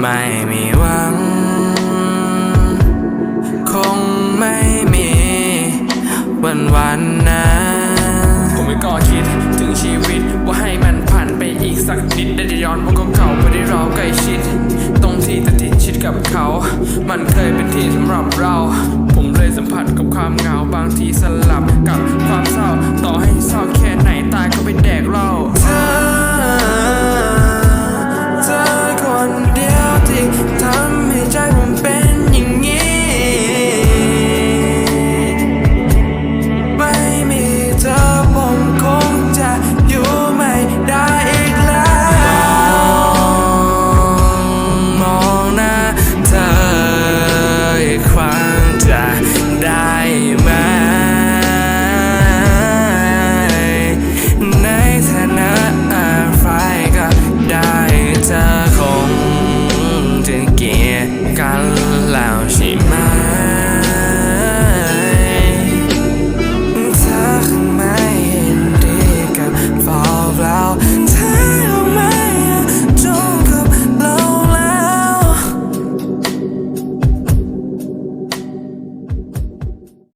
ไม่มีหวัง คงไม่มีวันวันนะผมไม่ก็คิดถึงชีวิตว่าให้มันผ่านไปอีกสักนิดได้ย้อนพวกเขาๆพอได้เราใกล้ชิด ตรงที่จะติดชิดกับเขา มันเคยเป็นที่สำหรับเรา ผมเลยสัมผัสกับความเหงาบางทีสลับกับความเศร้าต่อให้